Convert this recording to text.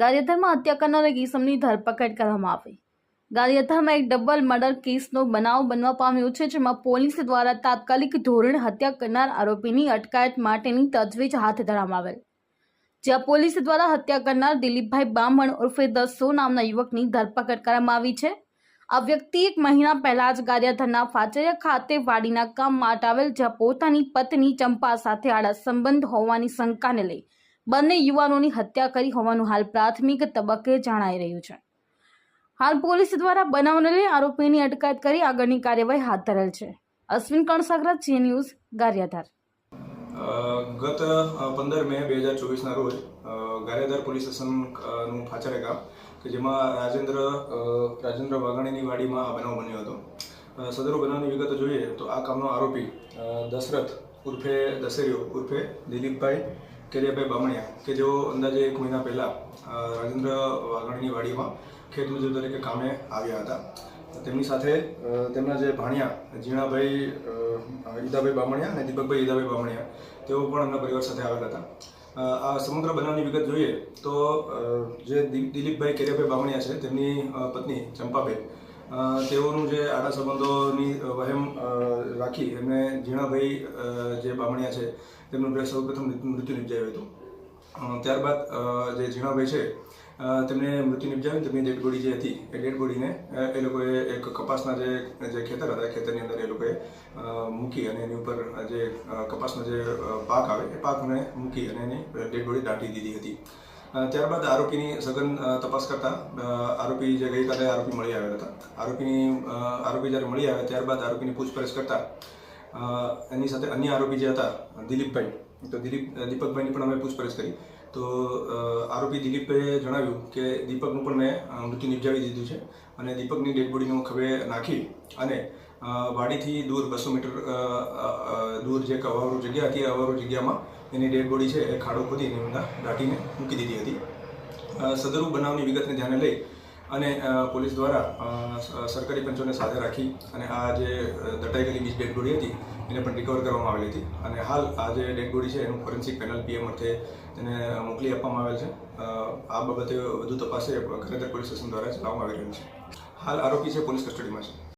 ગારિયાધારમાં હત્યા કરનાર એક ઈસમની ધરપકડ કરવામાં આવી. ગાંધીધરમાં એક ડબલ મર્ડર કેસનો બનાવ બનવા પામ્યો છે, જેમાં પોલીસ દ્વારા તાત્કાલિક ધોરણે હત્યા કરનાર આરોપીની અટકાયત માટેની તજવીજ હાથ ધરવામાં આવેલ. જ્યાં પોલીસ દ્વારા હત્યા કરનાર દિલીપભાઈ બામણ ઉર્ફે દસો નામના યુવકની ધરપકડ કરવામાં આવી છે. આ વ્યક્તિ એક મહિના પહેલા જ ગાંધીધરના ફાચરિયા ખાતે વાડીના કામ માટે આવેલ, જ્યાં પોતાની પત્ની ચંપા સાથે આડા સંબંધ હોવાની શંકાને લઈ બંને યુવાનોની હત્યા કરી હોવાનું હાલ પ્રાથમિક તબક્કે જણાઈ રહ્યું છે. હાલ પોલીસ દ્વારા બનાવને લઈ આરોપીની અટકાયત કરી આગળની કાર્યવાહી હાથ ધરેલ છે. અશ્વિન કણસાગરા જી ન્યૂઝ, ગારિયાધાર. ગત પંદર મે બે હજાર ચોવીસના રોજ ગારિયાધાર પોલીસ સ્ટેશનનું ફાચરે ગામ કે જેમાં રાજેન્દ્ર રાજેન્દ્ર વાઘાણીની વાડીમાં આ બનાવ બન્યો હતો. સદરો બનાવની વિગતો જોઈએ તો આ કામનો આરોપી દશરથ ઉર્ફે દશેરીઓ ઉર્ફે દિલીપભાઈ કેરિયાભાઈ બામણિયા કે જેઓ અંદાજે એક મહિના પહેલાં રાજેન્દ્ર વાઘાણીની વાડીમાં ખેતમજૂર તરીકે કામે આવ્યા હતા. તેમની સાથે તેમના જે ભાણિયા જીણાભાઈ ઈદાભાઈ બામણિયા અને દીપકભાઈ ઈદાભાઈ બામણિયા તેઓ પણ એમના પરિવાર સાથે આવેલા હતા. આ સમગ્ર બનાવની વિગત જોઈએ તો જે દિલીપભાઈ કેરિયાભાઈ બામણિયા છે તેમની પત્ની અ, તેઓનું જે આડા સંબંધોની વહેમ રાખી એમને ઝીણાભાઈ જે બામણિયા છે, તેમનું સૌપ્રથમ મૃત્યુ નિપજાયું હતું. ત્યારબાદ જે ઝીણાભાઈ છે તેમને મૃત્યુ નિપજાવી તેમની ડેડ બોડી જે હતી, એ ડેડ એ લોકોએ એક કપાસના જે જે ખેતર હતા ખેતરની અંદર એ લોકોએ મૂકી અને એની ઉપર જે કપાસનો જે પાક આવે, એ પાકને મૂકી અને એની ડેડ બોડી દાટી દીધી હતી. ત્યારબાદ આરોપીની સઘન તપાસ કરતા આરોપી જે ગઈકાલે આરોપી મળી આવ્યા હતા. આરોપીની આરોપી જ્યારે મળી આવ્યા ત્યારબાદ આરોપીની પૂછપરછ કરતા એની સાથે અન્ય આરોપી જે હતા, દિલીપભાઈ, તો દિલીપ દીપકભાઈની પણ અમે પૂછપરછ કરી. તો આરોપી દિલીપભાઈએ જણાવ્યું કે દીપકનું પણ મેં મૃત્યુ નિપજાવી દીધું છે અને દીપકની ડેડ બોડીનું ખભે નાખી અને વાડીથી દૂર બસો મીટર દૂર જે અવારો જગ્યા હતી અવારું જગ્યામાં એની ડેડ બોડી છે એ ખાડો ખોદીને અંદર દાટીને મૂકી દીધી હતી. અ, સદરુ બનાવની વિગતને ધ્યાને લઈ અને પોલીસ દ્વારા સરકારી પંચોને સાથે રાખી અને આ જે દટાઈ ગયેલી બીજ ડેડ બોડી હતી એને પણ રિકવર કરવામાં આવેલી હતી. અને હાલ આ જે ડેડ બોડી છે એનું ફોરેન્સિક પેનલ પીએમ અર્થે તેને મોકલી આપવામાં આવેલ છે. આ બાબતે વધુ તપાસે ખરેખર પોલીસ સ્ટેશન દ્વારા ચલાવવામાં આવી રહ્યું છે. હાલ આરોપી છે પોલીસ કસ્ટડીમાં છે.